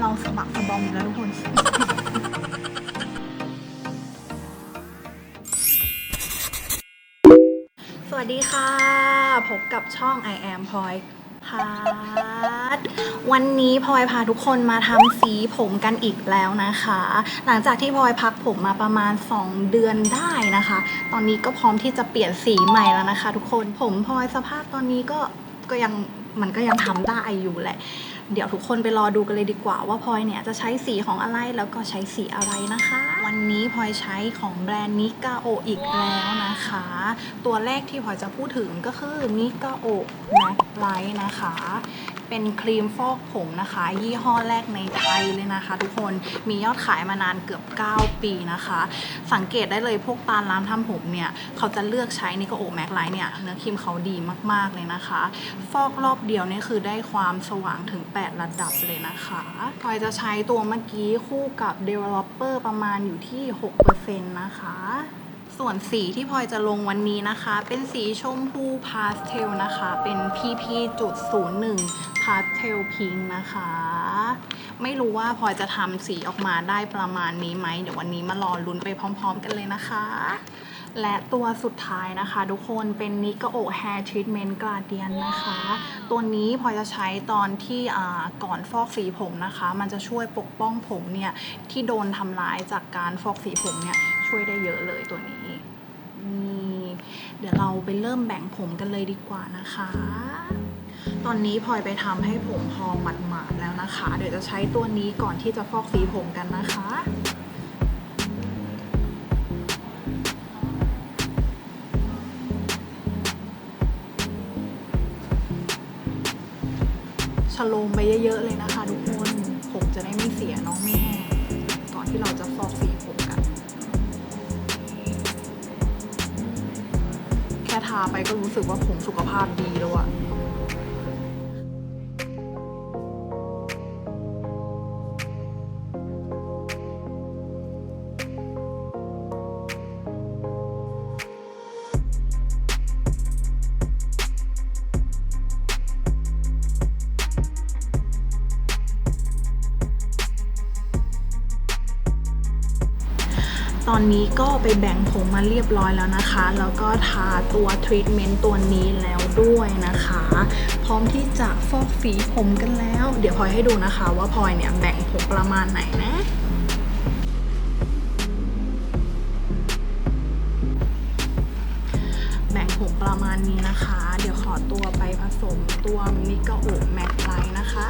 เราสะบักสบอมอีกแล้วทุกคน สวัสดีค่ะ พบกับช่อง I am พลอยพาร์ทวันนี้พลอยพาทุกคนมาทำสีผมกันอีกแล้วนะคะ หลังจากที่พลอยพักผมมาประมาณ 2 เดือนได้นะคะ ตอนนี้ก็พร้อมที่จะเปลี่ยนสีใหม่แล้วนะคะ ทุกคนผมพลอยสภาพตอนนี้ก็ก็ยังมันก็ยังทำได้อยู่แหละ เดี๋ยวทุกคนไปรอดูกันเลยดีกว่าว่าพลอยเนี่ยจะใช้สีของอะไรแล้วก็ใช้สีอะไรนะคะ วันนี้พลอยใช้ของแบรนด์นิกาโออีกแล้วนะคะ ตัวแรกที่พลอยจะพูดถึงก็คือนิกาโอแม็กไลท์นะคะ เป็นครีมฟอกผมนะคะ ยี่ห้อแรกในไทยเลยนะคะ ทุกคนมียอดขายมานานเกือบ 9 ปีนะคะ สังเกตได้เลยพวกตาล้านทำผมเนี่ยเขาจะเลือกใช้นิกาโอแม็กไลท์เนี่ยเนื้อครีมเขาดีมากๆเลยนะคะ ฟอกรอบเดียวเนี่ยคือได้ความสว่างถึง 8 ระดับเลยนะคะพลอยจะใช้ตัวเมื่อกี้คู่กับ Developer ประมาณอยู่ที่ 6%นะคะส่วนสีที่พลอยจะลงวันนี้นะคะ เป็นสีชมพูพาสเทลนะคะ เป็น PP จุด01 พาสเทลพิงนะคะ ไม่รู้ว่าพอจะทำสีออกมาได้ประมาณนี้ไหม เดี๋ยววันนี้มารอลุ้นไปพร้อม ๆ กันเลยนะคะ และตัวสุดท้ายนะคะ ทุกคนเป็นนิกาโอ Hair Treatment Gradient นะคะ ตัวนี้พอจะใช้ตอนที่อ่าก่อนฟอกสีผมนะคะ มันจะช่วยปกป้องผมเนี่ย ที่โดนทำร้ายจากการฟอกสีผมเนี่ย ช่วยได้เยอะเลยตัวนี้นี่เดี๋ยวเราไปเริ่มแบ่งผมกันเลยดีกว่านะคะ ตอนนี้พลอยไปทำให้ผมพองหมาดๆแล้วนะคะ เดี๋ยวจะใช้ตัวนี้ก่อนที่จะฟอกสีผมกันนะคะชโลมไปเยอะๆเลยนะคะทุกคน ผมจะได้ไม่เสียน้องไม่แห้งก่อนที่เราจะฟอกสีผมกัน แค่ทาไปก็รู้สึกว่าผมสุขภาพดีแล้วอะ อนนี้ก็ไปแบ่งผมมาเรียบร้อยแล้วนะคะ แล้วก็ทาตัวทรีทเมนต์ตัวนี้แล้วด้วยนะคะ พร้อมที่จะฟอกสีผมกันแล้ว เดี๋ยวพลอยให้ดูนะคะว่าพลอยเนี่ยแบ่งผมประมาณไหนนะแบ่งผมประมาณนี้นะคะ เดี๋ยวขอตัวไปผสมตัวมิกาโอแม็กไลท์นะคะ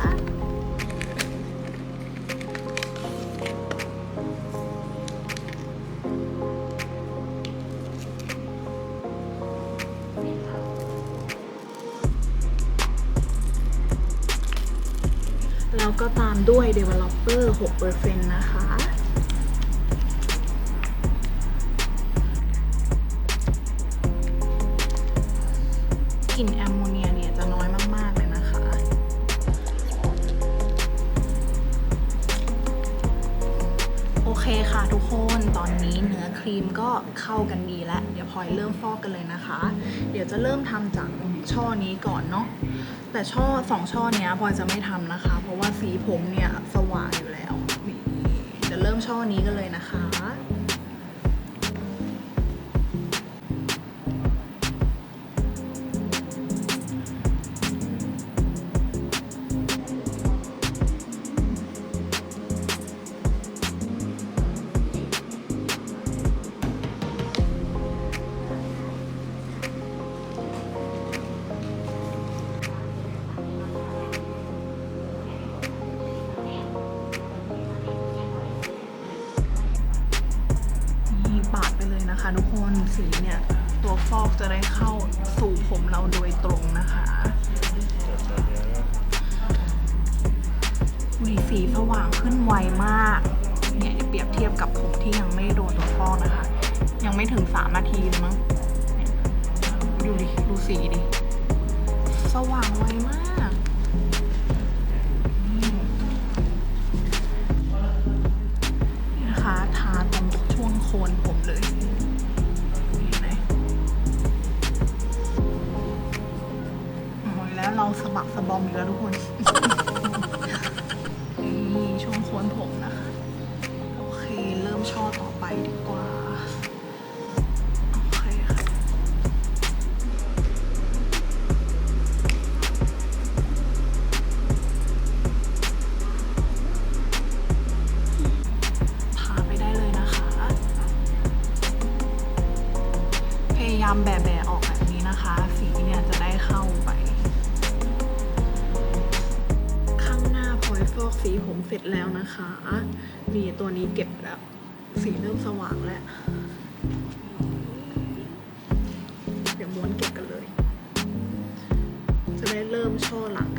แล้วก็ตามด้วย Developer 6%นะคะ เข้ากันดีแล้วเดี๋ยวพลอยเริ่มฟอกกันเลยนะคะ เดี๋ยวจะเริ่มทำจากช่อนี้ก่อนเนาะแต่ช่อสองช่อเนี้ยพลอยจะไม่ทำนะคะ เพราะว่าสีผมเนี่ยสว่างอยู่แล้วจะเดี๋ยวเริ่มช่อนี้กันเลยนะคะ ไม่ถึง3นาทีเลยมั้งดูดิ ดูสีดิ สว่างไวมากนี่นะคะทาตรงช่วงโคนผมเลยหมโอ้ยแล้วเราสะบักสะบอมอีกแล้วทุกคน เสร็จแล้วนะคะมีตัวนี้เก็บแล้ว สีเริ่มสว่างแล้วเดี๋ยวม้วนเก็บกันเลย จะได้เริ่มช่อหลัง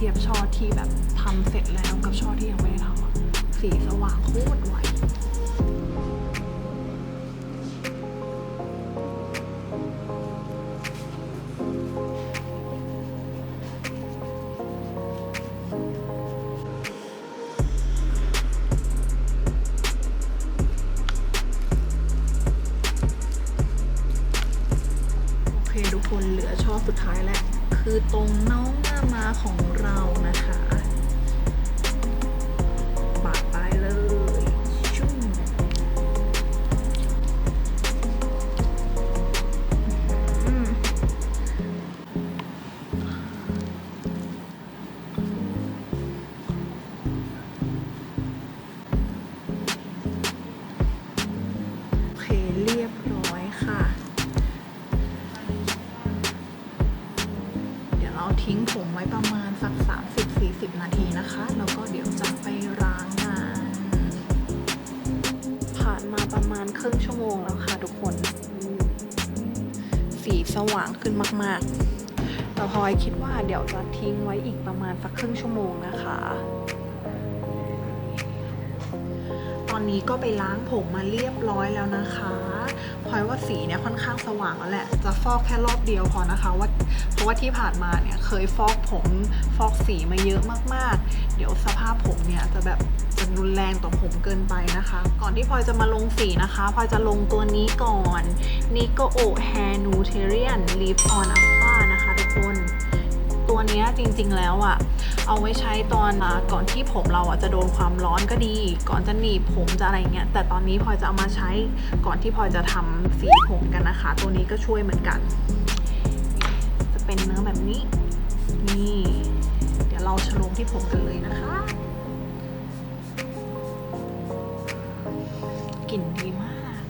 เทียบช่อที่แบบทำเสร็จแล้วกับช่อที่ยังไม่ได้ทำอะสีสว่างโคตรไวโอเคทุกคนเหลือช่อสุดท้ายแล้ว คือตรงหน้า ของเราานมาประมาณครึ่งชั่วโมงแล้วค่ะทุกคน สีสว่างขึ้นมากๆ แต่พลอยคิดว่าเดี๋ยวจะทิ้งไว้อีกประมาณสักครึ่งชั่วโมงนะคะ ตอนนี้ก็ไปล้างผมมาเรียบร้อยแล้วนะคะพลอยว่าสีเนี่ยค่อนข้างสว่างแล้วแหละ จะฟอกแค่รอบเดียวพอนะคะว่าเพราะว่าที่ผ่านมาเนี่ยเคยฟอกผมฟอกสีมาเยอะมากๆ เดี๋ยวสภาพผมเนี่ยจะแบบ รุนแรงต่อผมเกินไปนะคะ ก่อนที่พลอยจะมาลงสีนะคะพลอยจะลงตัวนี้ก่อนนิโกโอ Hair Nutrition Leave On Aqua นะคะทุกคน ตัวนี้จริงๆแล้วอะ่ะ เอาไว้ใช้ตอนอก่อนที่ผมเราอะจะโดนความร้อนก็ดี ก่อนจะหนีบผมจะอะไรเงี้ย แต่ตอนนี้พลอยจะเอามาใช้ก่อนที่พลอยจะทำสีผมกันนะคะ ตัวนี้ก็ช่วยเหมือนกัน จะเป็นเนื้อแบบนี้ นี่ เดี๋ยวเราฉลงที่ผมกันเลยนะคะ กลิ่นดีมาก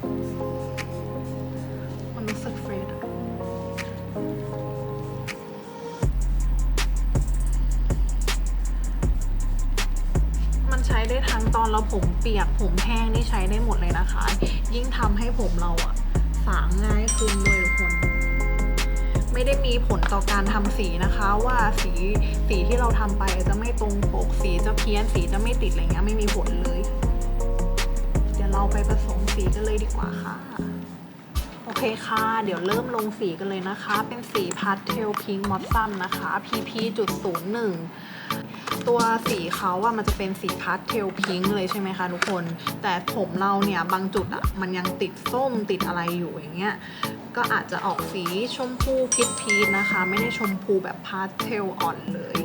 มันรู้สึกเฟรชอะมันใช้ได้ทั้งตอนเราผมเปียกผมแห้งนี่ใช้ได้หมดเลยนะคะ ยิ่งทำให้ผมเราอะสางง่ายขึ้นด้วยทุกคนไม่ได้มีผลต่อการทำสีนะคะว่าสีสีที่เราทำไปจะไม่ตรงปกสีจะเพี้ยนสีจะไม่ติดอะไรเงี้ยไม่มีผลเลย ยวเราไปผสมสีกันเลยดีกว่าค่ะ โอเคค่ะ เดี๋ยวเริ่มลงสีกันเลยนะคะ เป็นสีพาสเทลพิงค์มอสซัมนะคะ PP จุดศูนย์หนึ่งตัวสีเขาอะมันจะเป็นสีพาสเทลพิงค์เลยใช่ไหมคะทุกคน แต่ผมเราเนี่ยบางจุดอะมันยังติดส้มติดอะไรอยู่อย่างเงี้ย ก็อาจจะออกสีชมพูพีชพีชนะคะ ไม่ได้ชมพูแบบพาสเทลอ่อนเลย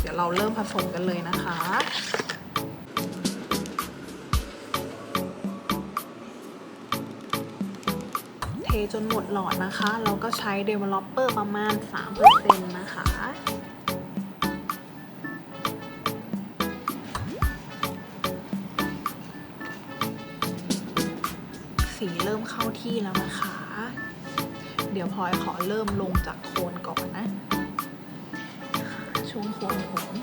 เดี๋ยวเราเริ่มผสมกันเลยนะคะ จนหมดหลอดนะคะ เราก็ใช้ developer ประมาณ 3%นะคะสีเริ่มเข้าที่แล้วนะคะ เดี๋ยวพลอยขอเริ่มลงจากโคนก่อนนะ ช่วงโคนผม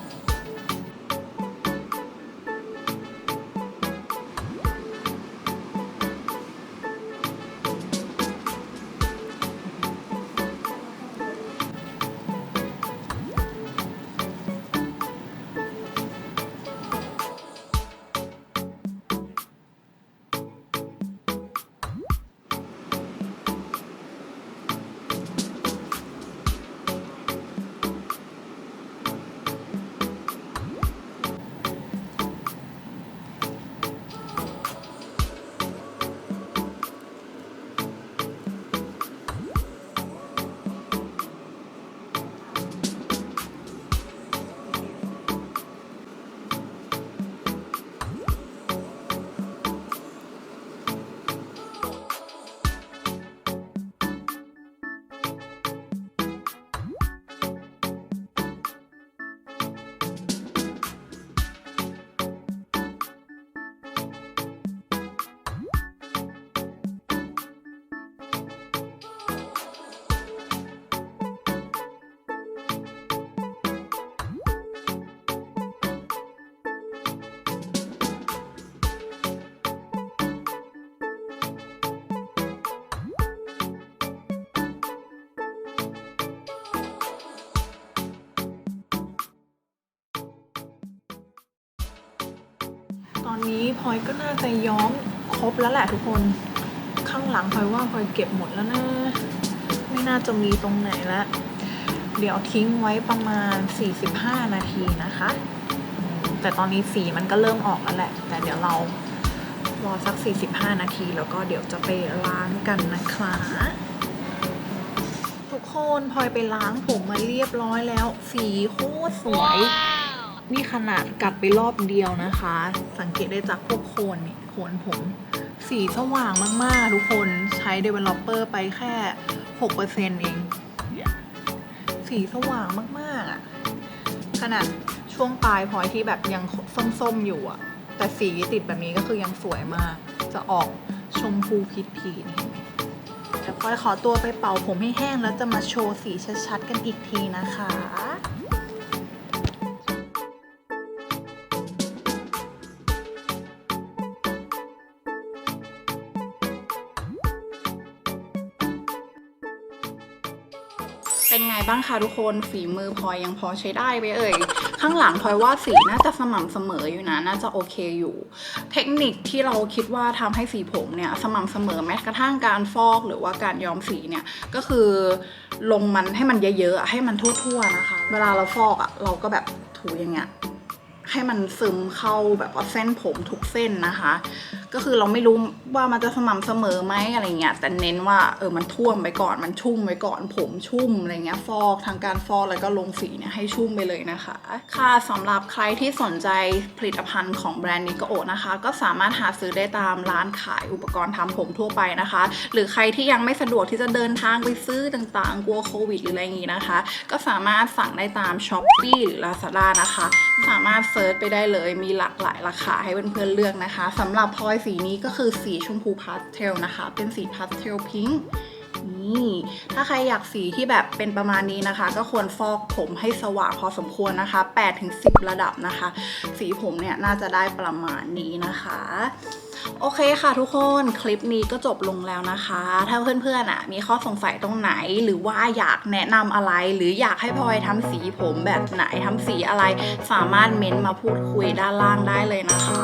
ตอนนี้พลอยก็น่าจะย้อมครบแล้วแหละทุกคน ข้างหลังพลอยว่าพลอยเก็บหมดแล้วนะ ไม่น่าจะมีตรงไหนล้วเดี๋ยวทิ้งไว้ประมาณ 45 นาทีนะคะ แต่ตอนนี้สีมันก็เริ่มออกแล้วแหละ แต่เดี๋ยวเรารอสัก 45 นาที แล้วก็เดี๋ยวจะไปล้างกันนะคะทุกคนพลอยไปล้างผมมาเรียบร้อยแล้ว สีโคตรสวย นี่ขนาดกัดไปรอบเดียวนะคะ สังเกตได้จากพวกโคนเนี่ยโคนผม สีสว่างมาก ๆ ทุกคนใช้ developer ไปแค่ 6%เอง สีสว่างมาก ๆอะขนาดช่วงปลายพอยที่แบบยังส้ม ๆ อยู่อะแต่สีติดแบบนี้ก็คือยังสวยมาก จะออกชมพูพีชพีนี่เห็นไหมเดี๋ยวพอยขอตัวไปเป่าผมให้แห้งแล้วจะมาโชว์สีชัด ๆ กันอีกทีนะคะ บ้างคะทุกคนฝีมือพลอยยังพอใช้ได้ไหมเอ่ย ข้างหลังพลอยว่าสีน่าจะสม่ำเสมออยู่นะ น่าจะโอเคอยู่ เทคนิคที่เราคิดว่าทำให้สีผมเนี่ยสม่ำเสมอแม้กระทั่งการฟอกหรือว่าการย้อมสีเนี่ยก็คือลงมันให้มันเยอะๆให้มันทั่วๆนะคะ เวลาเราฟอกอะเราก็แบบถูอย่างเงี้ยให้มันซึมเข้าแบบว่าเส้นผมทุกเส้นนะคะ ก็คือเราไม่รู้ว่ามันจะสม่ำเสมอไหมอะไรเงี้ยแต่เน้นว่าเออมันท่วมไปก่อนมันชุ่มไว้ก่อนผมชุ่มอะไรเงี้ยฟอกทางการฟอกแล้วก็ลงสีเนี่ยให้ชุ่มไปเลยนะคะ ค่ะสำหรับใครที่สนใจผลิตภัณฑ์ของแบรนด์นิโกโอนะคะ ก็สามารถหาซื้อได้ตามร้านขายอุปกรณ์ทำผมทั่วไปนะคะ หรือใครที่ยังไม่สะดวกที่จะเดินทางไปซื้อต่างๆกลัวโควิดหรืออะไรอย่างงี้นะคะ ก็สามารถสั่งได้ตาม s h อ p e e หรือ Lazada นะคะ สามารถเซิร์ชไปได้เลยมีหลากหลายราคาให้เพื่อนๆเลือกนะคะสำหรับพลอยสีนี้ก็คือสีชมพูพาสเทลนะคะ เป็นสีพาสเทลพิงค์นี่ถ้าใครอยากสีที่แบบเป็นประมาณนี้นะคะ ก็ควรฟอกผมให้สว่างพอสมควรนะคะ8-10 ระดับนะคะ สีผมเนี่ยน่าจะได้ประมาณนี้นะคะ โอเคค่ะทุกคนคลิปนี้ก็จบลงแล้วนะคะ ถ้าเพื่อนๆอะมีข้อสงสัยตรงไหน หรือว่าอยากแนะนำอะไร หรืออยากให้พลอยทำสีผมแบบไหนทำสีอะไร สามารถเม้นต์มาพูดคุยด้านล่างได้เลยนะคะ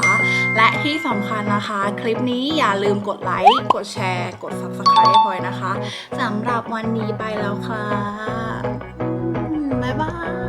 และที่สำคัญนะคะ คลิปนี้อย่าลืมกดไลค์ กดแชร์ กด subscribe ให้พลอยนะคะสำหรับวันนี้ไปแล้วค่ะ บ๊ายบาย